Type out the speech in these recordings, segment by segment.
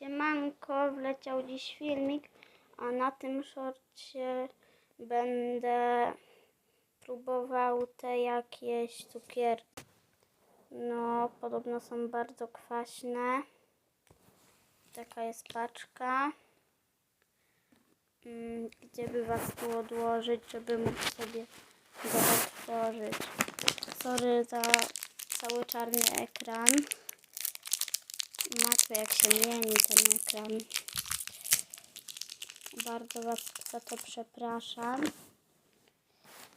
Siemanko, wleciał dziś filmik, a na tym szorcie będę próbował te jakieś cukierki. No, podobno są bardzo kwaśne. Taka jest paczka. Mm, Gdzie by was tu odłożyć, żeby móc sobie go otworzyć. Sorry za cały czarny ekran. Matko, jak się mieni ten ekran. Bardzo Was za to przepraszam.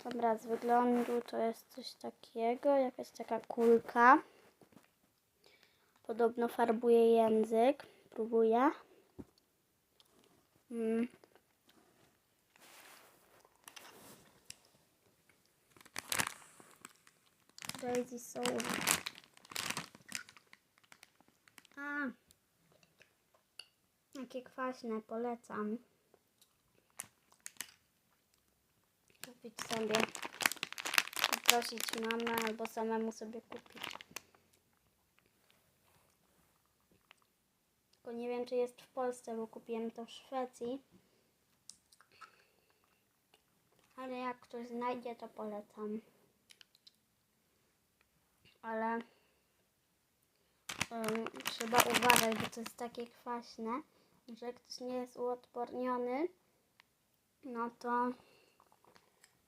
Dobra, z wyglądu to jest coś takiego, jakaś taka kulka. Podobno farbuje język. Próbuję. Mm. Daisy Soul. A, jakie kwaśne, polecam. Kupić sobie, poprosić mamę albo samemu sobie kupić. Tylko nie wiem, czy jest w Polsce, bo kupiłem to w Szwecji. Ale jak ktoś znajdzie, to polecam. Ale Ym, trzeba uważać, bo to jest takie kwaśne, że ktoś nie jest uodporniony, no to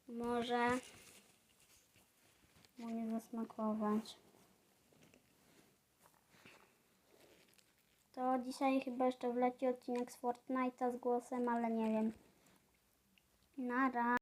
może mu nie zasmakować. To dzisiaj chyba jeszcze wleci odcinek z Fortnite'a z głosem, ale nie wiem. Nara.